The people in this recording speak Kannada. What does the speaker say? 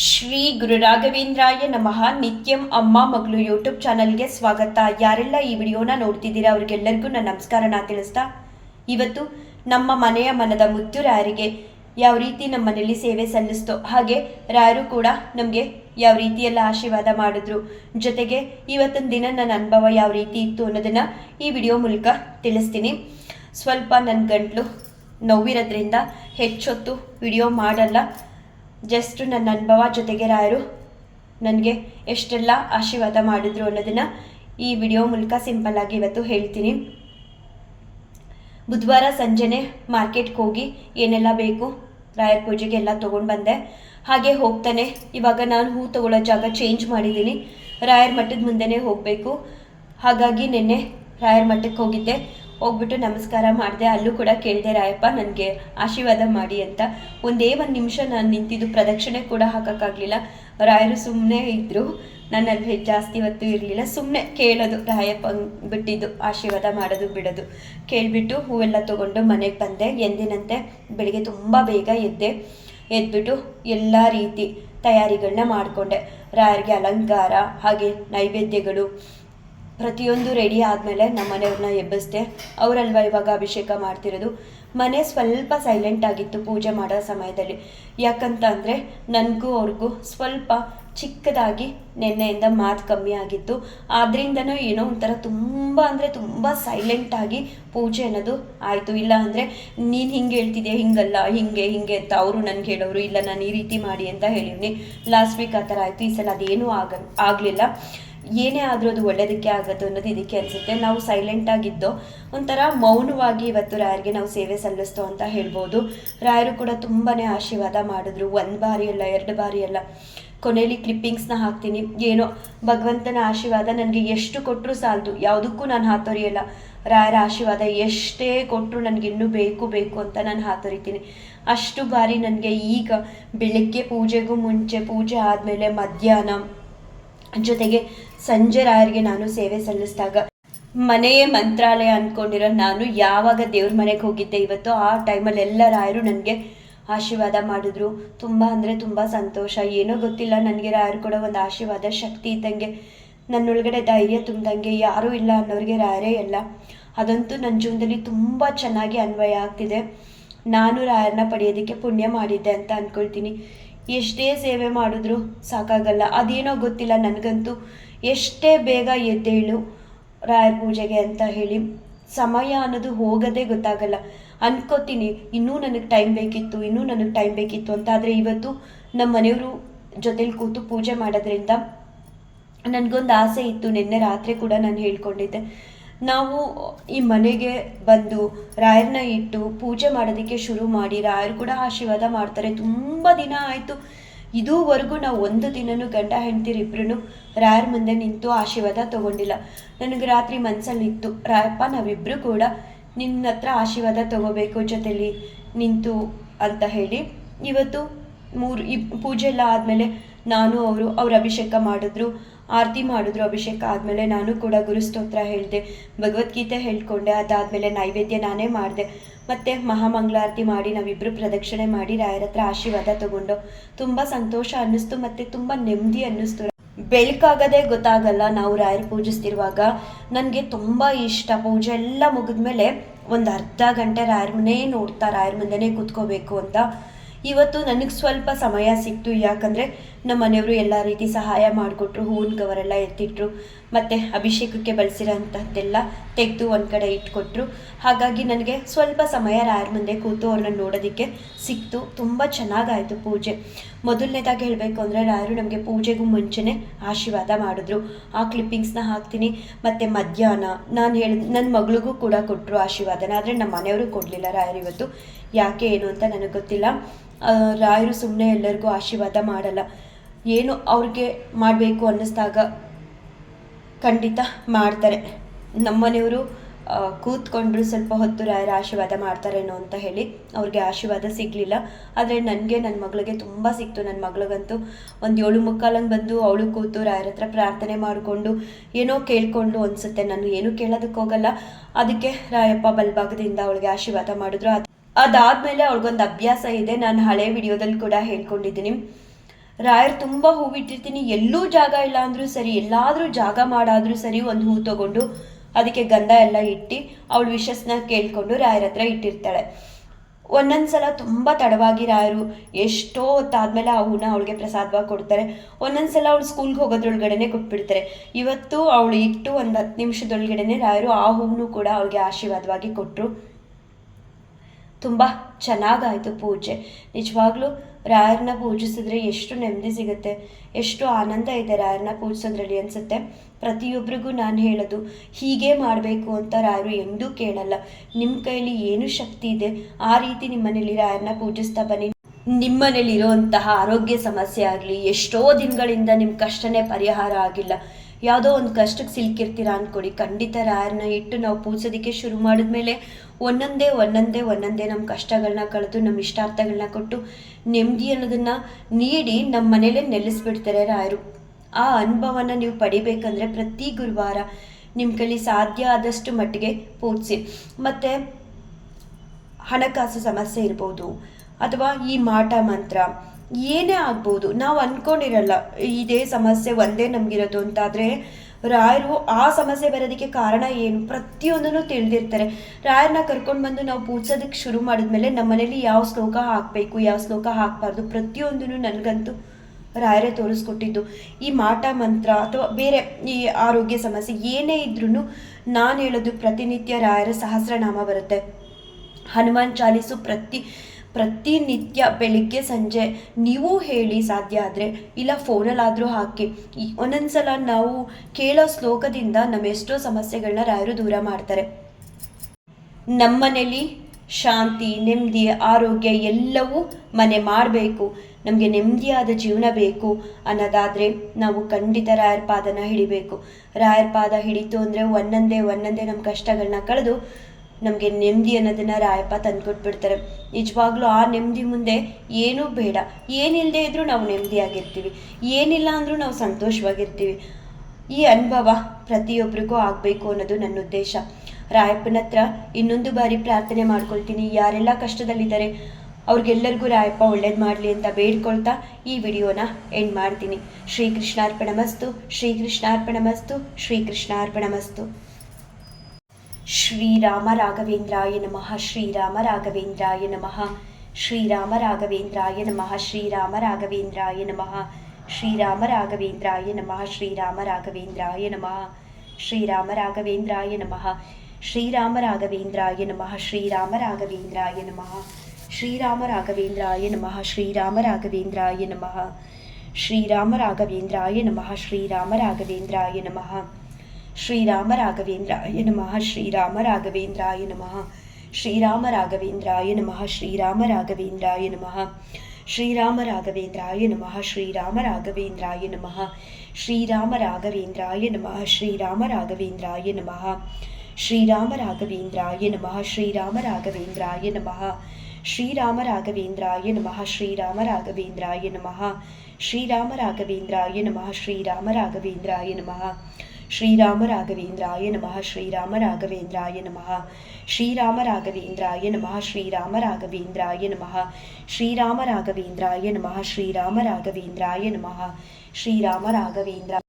ಶ್ರೀ ಗುರು ರಾಘವೇಂದ್ರಾಯ ನಮಃ. ನಿತ್ಯಂ ಅಮ್ಮ ಮಗಳು ಯೂಟ್ಯೂಬ್ ಚಾನಲ್ಗೆ ಸ್ವಾಗತ. ಯಾರೆಲ್ಲ ಈ ವಿಡಿಯೋನ ನೋಡ್ತಿದ್ದೀರಾ ಅವ್ರಿಗೆಲ್ಲರಿಗೂ ನನ್ನ ನಮಸ್ಕಾರನ ತಿಳಿಸ್ತಾ. ಇವತ್ತು ನಮ್ಮ ಮನೆಯ ಮನದ ಮುತ್ತು ರಾಯರಿಗೆ ಯಾವ ರೀತಿ ನಮ್ಮ ಮನೆಯಲ್ಲಿ ಸೇವೆ ಸಲ್ಲಿಸ್ತೋ, ಹಾಗೆ ರಾಯರು ಕೂಡ ನಮಗೆ ಯಾವ ರೀತಿಯೆಲ್ಲ ಆಶೀರ್ವಾದ ಮಾಡಿದ್ರು, ಜೊತೆಗೆ ಇವತ್ತಿನ ದಿನ ನನ್ನ ಅನುಭವ ಯಾವ ರೀತಿ ಇತ್ತು ಅನ್ನೋದನ್ನ ಈ ವಿಡಿಯೋ ಮೂಲಕ ತಿಳಿಸ್ತೀನಿ. ಸ್ವಲ್ಪ ನನ್ನ ಗಂಟ್ಲು ನೋವಿರೋದ್ರಿಂದ ಹೆಚ್ಚೊತ್ತು ವಿಡಿಯೋ ಮಾಡಲ್ಲ. ಜಸ್ಟ್ ನನ್ನ ಅನುಭವ ಜೊತೆಗೆ ರಾಯರು. ನನಗೆ ಎಷ್ಟೆಲ್ಲ ಆಶೀರ್ವಾದ ಮಾಡಿದ್ರು ಅನ್ನೋದನ್ನ ಈ ವಿಡಿಯೋ ಮೂಲಕ ಸಿಂಪಲ್ ಆಗಿ ಇವತ್ತು ಹೇಳ್ತೀನಿ. ಬುಧವಾರ ಸಂಜೆನೆ ಮಾರ್ಕೆಟ್ಗೆ ಹೋಗಿ ಏನೆಲ್ಲ ಬೇಕು ರಾಯರ ಪೂಜೆಗೆ ಎಲ್ಲ ತೊಗೊಂಡು ಬಂದೆ. ಹಾಗೆ ಹೋಗ್ತಾನೆ. ಇವಾಗ ನಾನು ಹೂ ತಗೊಳ್ಳೋ ಜಾಗ ಚೇಂಜ್ ಮಾಡಿದ್ದೀನಿ. ರಾಯರ ಮಠದ ಮುಂದೆನೇ ಹೋಗಬೇಕು. ಹಾಗಾಗಿ ನಿನ್ನೆ ರಾಯರ ಮಠಕ್ಕೆ ಹೋಗಿದ್ದೆ. ಹೋಗ್ಬಿಟ್ಟು ನಮಸ್ಕಾರ ಮಾಡಿದೆ, ಅಲ್ಲೂ ಕೂಡ ಕೇಳಿದೆ, ರಾಯಪ್ಪ ನನಗೆ ಆಶೀರ್ವಾದ ಮಾಡಿ ಅಂತ. ಒಂದೇ ಒಂದು ನಿಮಿಷ ನಾನು ನಿಂತಿದ್ದು ಪ್ರದಕ್ಷಿಣೆ ಕೂಡ ಹಾಕೋಕ್ಕಾಗಲಿಲ್ಲ. ರಾಯರು ಸುಮ್ಮನೆ ಇದ್ದರು ನನ್ನಲ್ಲಿ ಜಾಸ್ತಿ ಹೊತ್ತು ಇರಲಿಲ್ಲ. ಸುಮ್ಮನೆ ಕೇಳೋದು, ರಾಯಪ್ಪ ಬಿಟ್ಟಿದ್ದು ಆಶೀರ್ವಾದ ಮಾಡೋದು, ಬಿಡೋದು. ಕೇಳಿಬಿಟ್ಟು ಹೂವೆಲ್ಲ ತೊಗೊಂಡು ಮನೆಗೆ ಬಂದೆ. ಎಂದಿನಂತೆ ಬೆಳಿಗ್ಗೆ ತುಂಬ ಬೇಗ ಎದ್ದೆ. ಎದ್ಬಿಟ್ಟು ಎಲ್ಲ ರೀತಿ ತಯಾರಿಗಳನ್ನ ಮಾಡಿಕೊಂಡೆ. ರಾಯರಿಗೆ ಅಲಂಕಾರ, ಹಾಗೆ ನೈವೇದ್ಯಗಳು ಪ್ರತಿಯೊಂದು ರೆಡಿ ಆದಮೇಲೆ ನಮ್ಮ ಮನೆಯವ್ರನ್ನ ಎಬ್ಬಿಸ್ದೆ. ಅವರಲ್ವ ಇವಾಗ ಅಭಿಷೇಕ ಮಾಡ್ತಿರೋದು. ಮನೆ ಸ್ವಲ್ಪ ಸೈಲೆಂಟ್ ಆಗಿತ್ತು ಪೂಜೆ ಮಾಡೋ ಸಮಯದಲ್ಲಿ. ಯಾಕಂತ ಅಂದರೆ ನನಗೂ ಅವ್ರಿಗೂ ಸ್ವಲ್ಪ ಚಿಕ್ಕದಾಗಿ ನಿನ್ನೆಯಿಂದ ಮಾತು ಕಮ್ಮಿ ಆಗಿತ್ತು. ಆದ್ದರಿಂದನೂ ಏನೋ ಒಂಥರ ತುಂಬ ಅಂದರೆ ತುಂಬ ಸೈಲೆಂಟಾಗಿ ಪೂಜೆ ಅನ್ನೋದು ಆಯಿತು. ಇಲ್ಲ ಅಂದರೆ ನೀನು ಹಿಂಗೆ ಹೇಳ್ತಿದ್ಯಾ? ಹಿಂಗಲ್ಲ, ಹಿಂಗೆ ಹಿಂಗೆ ಅಂತ ಅವರು ನನಗೆ ಹೇಳೋರು. ಇಲ್ಲ, ನಾನು ಈ ರೀತಿ ಮಾಡಿ ಅಂತ ಹೇಳಿವ್ನಿ. ಲಾಸ್ಟ್ ವೀಕ್ ಆ ಥರ ಆಯಿತು. ಈ ಸಲ ಅದೇನೂ ಆಗ ಆಗಲಿಲ್ಲ. ಏನೇ ಆದರೂ ಅದು ಒಳ್ಳೆಯದಕ್ಕೆ ಆಗುತ್ತೆ ಅನ್ನೋದು ಇದಕ್ಕೆ ಅನಿಸುತ್ತೆ. ನಾವು ಸೈಲೆಂಟ್ ಆಗಿದ್ದೋ ಒಂಥರ ಮೌನವಾಗಿ ಇವತ್ತು ರಾಯರಿಗೆ ನಾವು ಸೇವೆ ಸಲ್ಲಿಸ್ತೋ ಅಂತ ಹೇಳ್ಬೋದು. ರಾಯರು ಕೂಡ ತುಂಬಾ ಆಶೀರ್ವಾದ ಮಾಡಿದ್ರು. ಒಂದು ಬಾರಿ ಅಲ್ಲ, ಎರಡು ಬಾರಿ ಅಲ್ಲ. ಕೊನೆಯಲ್ಲಿ ಕ್ಲಿಪ್ಪಿಂಗ್ಸ್ನ ಹಾಕ್ತೀನಿ. ಏನೋ ಭಗವಂತನ ಆಶೀರ್ವಾದ ನನಗೆ ಎಷ್ಟು ಕೊಟ್ಟರು ಸಾಲದು. ಯಾವುದಕ್ಕೂ ನಾನು ಹಾತೊರಿಯಲ್ಲ. ರಾಯರ ಆಶೀರ್ವಾದ ಎಷ್ಟೇ ಕೊಟ್ಟರು ನನಗೆ ಇನ್ನೂ ಬೇಕು ಬೇಕು ಅಂತ ನಾನು ಹಾತೊರಿತೀನಿ. ಅಷ್ಟು ಬಾರಿ ನನಗೆ ಈಗ ಬೆಳಗ್ಗೆ ಪೂಜೆಗೂ ಮುಂಚೆ ಪೂಜೆ ಆದಮೇಲೆ ಮಧ್ಯಾಹ್ನ ಜೊತೆಗೆ ಸಂಜೆ ರಾಯರಿಗೆ ನಾನು ಸೇವೆ ಸಲ್ಲಿಸಿದಾಗ ಮನೆಯೇ ಮಂತ್ರಾಲಯ ಅಂದ್ಕೊಂಡಿರೋ ನಾನು ಯಾವಾಗ ದೇವ್ರ ಮನೆಗೆ ಹೋಗಿದ್ದೆ ಇವತ್ತು ಆ ಟೈಮಲ್ಲಿ ಎಲ್ಲ ರಾಯರು ನನಗೆ ಆಶೀರ್ವಾದ ಮಾಡಿದ್ರು. ತುಂಬ ಅಂದರೆ ತುಂಬ ಸಂತೋಷ. ಏನೋ ಗೊತ್ತಿಲ್ಲ, ನನಗೆ ರಾಯರು ಕೂಡ ಒಂದು ಆಶೀರ್ವಾದ ಶಕ್ತಿ ಇದ್ದಂಗೆ, ನನ್ನೊಳಗಡೆ ಧೈರ್ಯ ತುಂಬ್ದಂಗೆ, ಯಾರೂ ಇಲ್ಲ ಅನ್ನೋರಿಗೆ ರಾಯರೇ ಎಲ್ಲ ಅದಂತೂ ನನ್ನ ಜೀವನದಲ್ಲಿ ತುಂಬ ಚೆನ್ನಾಗಿ ಅನ್ವಯ ಆಗ್ತಿದೆ. ನಾನು ರಾಯರನ್ನ ಪಡೆಯೋದಕ್ಕೆ ಪುಣ್ಯ ಮಾಡಿದ್ದೆ ಅಂತ ಅಂದ್ಕೊಳ್ತೀನಿ ಎಷ್ಟೇ ಸೇವೆ ಮಾಡಿದ್ರು ಸಾಕಾಗಲ್ಲ. ಅದೇನೋ ಗೊತ್ತಿಲ್ಲ ನನಗಂತೂ. ಎಷ್ಟೇ ಬೇಗ ಎದ್ದೇಳು ರಾಯರ ಪೂಜೆಗೆ ಅಂತ ಹೇಳಿ. ಸಮಯ ಅನ್ನೋದು ಹೋಗೋದೇ ಗೊತ್ತಾಗಲ್ಲ. ಅನ್ಕೋತೀನಿ, ಇನ್ನೂ ನನಗೆ ಟೈಮ್ ಬೇಕಿತ್ತು, ಇನ್ನೂ ನನಗೆ ಟೈಮ್ ಬೇಕಿತ್ತು ಅಂತ. ಆದರೆ ಇವತ್ತು ನಮ್ಮ ಮನೆಯವರು ಜೊತೇಲಿ ಕೂತು ಪೂಜೆ ಮಾಡೋದ್ರಿಂದ ನನಗೊಂದು ಆಸೆ ಇತ್ತು. ನಿನ್ನೆ ರಾತ್ರಿ ಕೂಡ ನಾನು ಹೇಳ್ಕೊಂಡಿದ್ದೆ. ನಾವು ಈ ಮನೆಗೆ ಬಂದು ರಾಯರನ್ನ ಇಟ್ಟು ಪೂಜೆ ಮಾಡೋದಕ್ಕೆ ಶುರು ಮಾಡಿ ರಾಯರು ಕೂಡ ಆಶೀರ್ವಾದ ಮಾಡ್ತಾರೆ. ತುಂಬ ದಿನ ಆಯಿತು. ಇದುವರೆಗೂ ನಾವು ಒಂದು ದಿನನೂ ಗಂಡ ಹೆಂಡ್ತಿರಿಬ್ರು ರಾಯರ ಮುಂದೆ ನಿಂತು ಆಶೀರ್ವಾದ ತಗೊಂಡಿಲ್ಲ. ನನಗೆ ರಾತ್ರಿ ಮನಸ್ಸಲ್ಲಿ ಇತ್ತು. ರಾಯಪ್ಪ ನಾವಿಬ್ಬರು ಕೂಡ ನಿನ್ನ ಹತ್ರ ಆಶೀರ್ವಾದ ತಗೋಬೇಕು ಜೊತೆಲಿ ನಿಂತು ಅಂತ ಹೇಳಿ ಇವತ್ತು ಮೂರು ಈ ಪೂಜೆ ಎಲ್ಲ ಆದಮೇಲೆ ನಾನು ಅವರು, ಅವ್ರ ಅಭಿಷೇಕ ಮಾಡಿದ್ರು. ಆರತಿ ಮಾಡಿದ್ರು, ಅಭಿಷೇಕ ಆದಮೇಲೆ ನಾನು ಕೂಡ ಗುರುಸ್ತೋತ್ರ ಹೇಳಿದೆ, ಭಗವದ್ಗೀತೆ ಹೇಳ್ಕೊಂಡೆ, ಅದಾದಮೇಲೆ ನೈವೇದ್ಯ ನಾನೇ ಮಾಡಿದೆ. ಮತ್ತು ಮಹಾಮಂಗಳಾರತಿ ಮಾಡಿ ನಾವಿಬ್ಬರು ಪ್ರದಕ್ಷಿಣೆ ಮಾಡಿ ರಾಯರ ಹತ್ರ ಆಶೀರ್ವಾದ ತಗೊಂಡು, ತುಂಬ ಸಂತೋಷ ಅನ್ನಿಸ್ತು ಮತ್ತು ತುಂಬ ನೆಮ್ಮದಿ ಅನ್ನಿಸ್ತು. ಬೆಳಕಾಗದೇ ಗೊತ್ತಾಗಲ್ಲ ನಾವು ರಾಯರು ಪೂಜಿಸ್ತಿರುವಾಗ, ನನಗೆ ತುಂಬ ಇಷ್ಟ. ಪೂಜೆ ಎಲ್ಲ ಮುಗಿದ್ಮೇಲೆ ಒಂದು ಅರ್ಧ ಗಂಟೆ ರಾಯರ ಮನೆ ನೋಡ್ತಾ, ರಾಯರ ಮುಂದೆನೇ ಕೂತ್ಕೋಬೇಕು ಅಂತ ಇವತ್ತು ನನಗೆ ಸ್ವಲ್ಪ ಸಮಯ ಸಿಕ್ತು. ಯಾಕಂದರೆ ನಮ್ಮ ಮನೆಯವರು ಎಲ್ಲ ರೀತಿ ಸಹಾಯ ಮಾಡಿಕೊಟ್ರು, ಹೂವಿನ ಕವರೆಲ್ಲ ಎತ್ತಿಟ್ರು. ಮತ್ತು ಅಭಿಷೇಕಕ್ಕೆ ಬಳಸಿರೋ ಅಂಥದ್ದೆಲ್ಲ ತೆಗೆದು ಒಂದು ಕಡೆ ಇಟ್ಕೊಟ್ರು. ಹಾಗಾಗಿ ನನಗೆ ಸ್ವಲ್ಪ ಸಮಯ ರಾಯರ ಮುಂದೆ ಕೂತು ಅವ್ರನ್ನ ನೋಡೋದಕ್ಕೆ ಸಿಕ್ತು. ತುಂಬ ಚೆನ್ನಾಗಾಯಿತು ಪೂಜೆ. ಮೊದಲನೇದಾಗಿ ಹೇಳಬೇಕು ಅಂದರೆ ರಾಯರು ನಮಗೆ ಪೂಜೆಗೂ ಮುಂಚೆನೇ ಆಶೀರ್ವಾದ ಮಾಡಿದ್ರು. ಆ ಕ್ಲಿಪ್ಪಿಂಗ್ಸ್ನ ಹಾಕ್ತೀನಿ, ಮತ್ತು ಮಧ್ಯಾಹ್ನ ನಾನು ಹೇಳಿ ನನ್ನ ಮಗಳಿಗೂ ಕೂಡ ಕೊಟ್ಟರು ಆಶೀರ್ವಾದನ, ಆದರೆ ನಮ್ಮ ಮನೆಯವರು ಕೊಡಲಿಲ್ಲ ರಾಯರು ಇವತ್ತು. ಯಾಕೆ, ಏನು ಅಂತ ನನಗೆ ಗೊತ್ತಿಲ್ಲ. ರಾಯರು ಸುಮ್ಮನೆ ಎಲ್ಲರಿಗೂ ಆಶೀರ್ವಾದ ಮಾಡಲ್ಲ. ಏನು ಅವ್ರಿಗೆ ಮಾಡಬೇಕು ಅನ್ನಿಸ್ದಾಗ ಖಂಡಿತ ಮಾಡ್ತಾರೆ. ನಮ್ಮನೆಯವರು ಕೂತ್ಕೊಂಡ್ರು ಸ್ವಲ್ಪ ಹೊತ್ತು ರಾಯರ ಆಶೀರ್ವಾದ ಮಾಡ್ತಾರೇನೋ ಅಂತ ಹೇಳಿ ಅವ್ರಿಗೆ ಆಶೀರ್ವಾದ ಸಿಗಲಿಲ್ಲ. ಆದರೆ ನನಗೆ ನನ್ನ ಮಗಳಿಗೆ ತುಂಬ ಸಿಕ್ತು. ನನ್ನ ಮಗಳಿಗಂತೂ ಒಂದು ಏಳು ಮುಕ್ಕಾಲಂಗೆ ಬಂದು ಅವಳು ಕೂತು ರಾಯರ ಹತ್ರ ಪ್ರಾರ್ಥನೆ ಮಾಡಿಕೊಂಡು ಏನೋ ಕೇಳಿಕೊಂಡು ಅನಿಸುತ್ತೆ. ನಾನು ಏನು ಕೇಳೋದಕ್ಕೆ ಹೋಗಲ್ಲ. ಅದಕ್ಕೆ ರಾಯಪ್ಪ ಬಲ್ಭಾಗದಿಂದ ಅವಳಿಗೆ ಆಶೀರ್ವಾದ ಮಾಡಿದ್ರು. ಅದು, ಅದಾದಮೇಲೆ ಅವಳಿಗೊಂದು ಅಭ್ಯಾಸ ಇದೆ. ನಾನು ಹಳೆ ವಿಡಿಯೋದಲ್ಲಿ ಕೂಡ ಹೇಳ್ಕೊಂಡಿದ್ದೀನಿ. ರಾಯರ್ ತುಂಬ ಹೂವಿಟ್ಟಿರ್ತೀನಿ. ಎಲ್ಲೂ ಜಾಗ ಇಲ್ಲ ಅಂದರೂ ಸರಿ, ಎಲ್ಲಾದರೂ ಜಾಗ ಮಾಡಾದರೂ ಸರಿ ಒಂದು ಹೂ ತಗೊಂಡು ಅದಕ್ಕೆ ಗಂಧ ಎಲ್ಲ ಇಟ್ಟು ಅವಳು ವಿಶಸ್ನ ಕೇಳಿಕೊಂಡು ರಾಯರ ಹತ್ರ ಇಟ್ಟಿರ್ತಾಳೆ. ಒಂದೊಂದ್ಸಲ ತುಂಬ ತಡವಾಗಿ ರಾಯರು ಎಷ್ಟೋ ಹೊತ್ತಾದ್ಮೇಲೆ ಆ ಹೂನ ಅವಳಿಗೆ ಪ್ರಸಾದವಾಗಿ ಕೊಡ್ತಾರೆ. ಒಂದೊಂದ್ಸಲ ಅವಳು ಸ್ಕೂಲ್ಗೆ ಹೋಗೋದ್ರೊಳಗಡೆನೆ ಕೊಟ್ಬಿಡ್ತಾರೆ. ಇವತ್ತು ಅವಳು ಇಟ್ಟು ಒಂದು ಹತ್ತು ನಿಮಿಷದೊಳಗಡೆನೆ ರಾಯರು ಆ ಹೂವನ್ನು ಕೂಡ ಅವಳಿಗೆ ಆಶೀರ್ವಾದವಾಗಿ ಕೊಟ್ಟರು ತುಂಬ ಚೆನ್ನಾಗಾಯಿತು ಪೂಜೆ. ನಿಜವಾಗ್ಲೂ ರಾಯರನ್ನ ಪೂಜಿಸಿದ್ರೆ ಎಷ್ಟು ನೆಮ್ಮದಿ ಸಿಗುತ್ತೆ, ಎಷ್ಟು ಆನಂದ ಇದೆ ರಾಯರನ್ನ ಪೂಜಿಸೋದ್ರಲ್ಲಿ ಅನಿಸುತ್ತೆ? ಪ್ರತಿಯೊಬ್ಬರಿಗೂ ನಾನು ಹೇಳೋದು, ಹೀಗೆ ಮಾಡಬೇಕು ಅಂತ ರಾಯರು ಎಂದೂ ಕೇಳಲ್ಲ. ನಿಮ್ಮ ಕೈಲಿ ಏನು ಶಕ್ತಿ ಇದೆ, ಆ ರೀತಿ ನಿಮ್ಮ ಮನೇಲಿ ರಾಯರನ್ನ ಪೂಜಿಸ್ತಾ ಬನ್ನಿ. ನಿಮ್ಮ ಮನೇಲಿರುವಂತಹ ಆರೋಗ್ಯ ಸಮಸ್ಯೆ ಆಗಲಿ, ಎಷ್ಟೋ ದಿನಗಳಿಂದ ನಿಮ್ಮ ಕಷ್ಟನೇ ಪರಿಹಾರ ಆಗಿಲ್ಲ. ಯಾವುದೋ ಒಂದು ಕಷ್ಟಕ್ಕೆ ಸಿಲ್ಕಿರ್ತೀರ ಅಂದ್ಕೊಡಿ ಖಂಡಿತ ರಾಯರನ್ನ ಇಟ್ಟು ನಾವು ಪೂಜೋದಕ್ಕೆ ಶುರು ಮಾಡಿದ್ಮೇಲೆ ಒಂದೊಂದೇ ಒಂದೊಂದೇ ಒಂದೊಂದೇ ನಮ್ಮ ಕಷ್ಟಗಳನ್ನ ಕಳೆದು ನಮ್ಮ ಇಷ್ಟಾರ್ಥಗಳನ್ನ ಕೊಟ್ಟು ನೆಮ್ಮದಿ ಅನ್ನೋದನ್ನು ನೀಡಿ ನಮ್ಮ ಮನೇಲೇ ನೆಲೆಸ್ಬಿಡ್ತಾರೆ ರಾಯರು. ಆ ಅನುಭವನ ನೀವು ಪಡಿಬೇಕಂದ್ರೆ ಪ್ರತಿ ಗುರುವಾರ ನಿಮ್ಮ ಕೈಲಿ ಸಾಧ್ಯ ಆದಷ್ಟು ಮಟ್ಟಿಗೆ ಪೂಜಿಸಿ. ಮತ್ತು ಹಣಕಾಸು ಸಮಸ್ಯೆ ಇರ್ಬೋದು ಅಥವಾ ಈ ಮಾಟ ಮಂತ್ರ ಏನೇ ಆಗ್ಬೋದು, ನಾವು ಅಂದ್ಕೊಂಡಿರಲ್ಲ ಇದೇ ಸಮಸ್ಯೆ ಒಂದೇ ನಮಗಿರೋದು ಅಂತಾದರೆ, ರಾಯರು ಆ ಸಮಸ್ಯೆ ಬರೋದಕ್ಕೆ ಕಾರಣ ಏನು? ಪ್ರತಿಯೊಂದನ್ನು ತಿಳಿದಿರ್ತಾರೆ. ರಾಯರನ್ನ ಕರ್ಕೊಂಡು ಬಂದು ನಾವು ಪೂಜಿಸೋದಕ್ಕೆ ಶುರು ಮಾಡಿದ್ಮೇಲೆ ನಮ್ಮ ಮನೇಲಿ ಯಾವ ಶ್ಲೋಕ ಹಾಕಬೇಕು, ಯಾವ ಶ್ಲೋಕ ಹಾಕಬಾರ್ದು, ಪ್ರತಿಯೊಂದನ್ನು ನನಗಂತೂ ರಾಯರೇ ತೋರಿಸ್ಕೊಟ್ಟಿದ್ದು. ಈ ಮಾಟ ಮಂತ್ರ ಅಥವಾ ಬೇರೆ ಈ ಆರೋಗ್ಯ ಸಮಸ್ಯೆ ಏನೇ ಇದ್ರೂ ನಾನು ಹೇಳೋದು ಪ್ರತಿನಿತ್ಯ ರಾಯರ ಸಹಸ್ರನಾಮ ಬರುತ್ತೆ. ಹನುಮಾನ್ ಚಾಲೀಸು ಪ್ರತಿ ಪ್ರತಿನಿತ್ಯ ಬೆಳಿಗ್ಗೆ ಸಂಜೆ ನೀವು ಹೇಳಿ ಸಾಧ್ಯ ಆದರೆ, ಇಲ್ಲ ಫೋನಲ್ಲಾದರೂ ಹಾಕಿ. ಒಂದೊಂದು ಸಲ ನಾವು ಕೇಳೋ ಶ್ಲೋಕದಿಂದ ನಮ್ಮ ಎಷ್ಟೋ ಸಮಸ್ಯೆಗಳನ್ನ ರಾಯರು ದೂರ ಮಾಡ್ತಾರೆ. ನಮ್ಮನೇಲಿ ಶಾಂತಿ ನೆಮ್ಮದಿ ಆರೋಗ್ಯ ಎಲ್ಲವೂ ಮನೆ ಮಾಡಬೇಕು. ನಮಗೆ ನೆಮ್ಮದಿಯಾದ ಜೀವನ ಬೇಕು ಅನ್ನೋದಾದರೆ ನಾವು ಖಂಡಿತ ರಾಯರ್ ಪಾದನ ಹಿಡಿಬೇಕು. ರಾಯರ ಪಾದ ಹಿಡಿತು ಅಂದರೆ ಒಂದೊಂದೇ ಒಂದೊಂದೇ ನಮ್ಮ ಕಷ್ಟಗಳನ್ನ ಕಳೆದು ನಮಗೆ ನೆಮ್ಮದಿ ಅನ್ನೋದನ್ನು ರಾಯಪ್ಪ ತಂದುಕೊಟ್ಬಿಡ್ತಾರೆ. ನಿಜವಾಗ್ಲೂ ಆ ನೆಮ್ಮದಿ ಮುಂದೆ ಏನೂ ಬೇಡ. ಏನಿಲ್ಲದೆ ಇದ್ದರೂ ನಾವು ನೆಮ್ಮದಿಯಾಗಿರ್ತೀವಿ. ಏನಿಲ್ಲ ಅಂದರೂ ನಾವು ಸಂತೋಷವಾಗಿರ್ತೀವಿ. ಈ ಅನುಭವ ಪ್ರತಿಯೊಬ್ಬರಿಗೂ ಆಗಬೇಕು ಅನ್ನೋದು ನನ್ನ ಉದ್ದೇಶ. ರಾಯಪ್ಪನ ಹತ್ರ ಇನ್ನೊಂದು ಬಾರಿ ಪ್ರಾರ್ಥನೆ ಮಾಡ್ಕೊಳ್ತೀನಿ. ಯಾರೆಲ್ಲ ಕಷ್ಟದಲ್ಲಿದ್ದಾರೆ, ಅವ್ರಿಗೆಲ್ಲರಿಗೂ ರಾಯಪ್ಪ ಒಳ್ಳೇದು ಮಾಡಲಿ ಅಂತ ಬೇಡ್ಕೊಳ್ತಾ ಈ ವಿಡಿಯೋನ ಎಂಡ್ ಮಾಡ್ತೀನಿ. ಶ್ರೀಕೃಷ್ಣಾರ್ಪಣ ಮಸ್ತು. ಶ್ರೀಕೃಷ್ಣಾರ್ಪಣ ಮಸ್ತು. ಶ್ರೀಕೃಷ್ಣಾರ್ಪಣ ಮಸ್ತು. ಶ್ರೀರಾಮ ರಾಘವೇಂದ್ರಾಯ ನಮಃ ಶ್ರೀರಾಮ ರಾಘವೇಂದ್ರಾಯ ನಮಃ ಶ್ರೀರಾಮ ರಾಘವೇಂದ್ರಾಯ ನಮಃ ಶ್ರೀರಾಮ ರಾಘವೇಂದ್ರಾಯ ನಮಃ ಶ್ರೀರಾಮ ರಾಘವೇಂದ್ರಾಯ ನಮಃ ಶ್ರೀರಾಮ ರಾಘವೇಂದ್ರಾಯ ನಮಃ ಶ್ರೀರಾಮ ರಾಘವೇಂದ್ರಾಯ ನಮಃ ಶ್ರೀರಾಮ ರಾಘವೇಂದ್ರಾಯ ನಮಃ ಶ್ರೀರಾಮ ರಾಘವೇಂದ್ರಾಯ ನಮಃ ಶ್ರೀರಾಮ ರಾಘವೇಂದ್ರಾಯ ನಮಃ ಶ್ರೀರಾಮ ರಾಘವೇಂದ್ರಾಯ ನಮಃ ಶ್ರೀರಾಮ ರಾಘವೇಂದ್ರಾಯ ನಮಃ ಶ್ರೀರಾಮ ರಾಘವೇಂದ್ರಾಯ ನಮಃ ಶ್ರೀರಾಮ ರಾಘವೇಂದ್ರಾಯ ನಮಃ ಶ್ರೀರಾಮ ರಾಘವೇಂದ್ರಾಯ ನಮಃ ಶ್ರೀರಾಮ ರಾಘವೇಂದ್ರಾಯ ನಮಃ ಶ್ರೀರಾಮ ರಾಘವೇಂದ್ರಾಯ ನಮಃ ಶ್ರೀರಾಮ ರಾಘವೇಂದ್ರಾಯ ನಮಃ ಶ್ರೀರಾಮ ರಾಘವೇಂದ್ರಾಯ ನಮಃ ಶ್ರೀರಾಮ ರಾಘವೇಂದ್ರಾಯ ನಮಃ ಶ್ರೀರಾಮ ರಾಘವೇಂದ್ರಾಯ ನಮಃ ಶ್ರೀರಾಮ ರಾಘವೇಂದ್ರಾಯ ನಮಃ ಶ್ರೀರಾಮ ರಾಘವೇಂದ್ರಾಯ ನಮಃ ಶ್ರೀರಾಮ ರಾಘವೇಂದ್ರಾಯ ನಮಃ ಶ್ರೀರಾಮ ರಾಘವೇಂದ್ರಾಯ ನಮಃ ಶ್ರೀರಾಮ ರಾಘವೇಂದ್ರಾಯ ನಮಃ ಶ್ರೀರಾಮ ರಾಘವೇಂದ್ರಾಯ ನಮಃ ஸ்ரீராம ராகவேந்திராய நமஹ ஸ்ரீராம ராகவேந்திராய நமஹ ஸ்ரீராம ராகவேந்திராய நமஹ ஸ்ரீராம ராகவேந்திராய நமஹ ஸ்ரீராம ராகவேந்திராய நமஹ ஸ்ரீராம ராகவேந்திராய நமஹ ஸ்ரீராம ராகவேந்திரா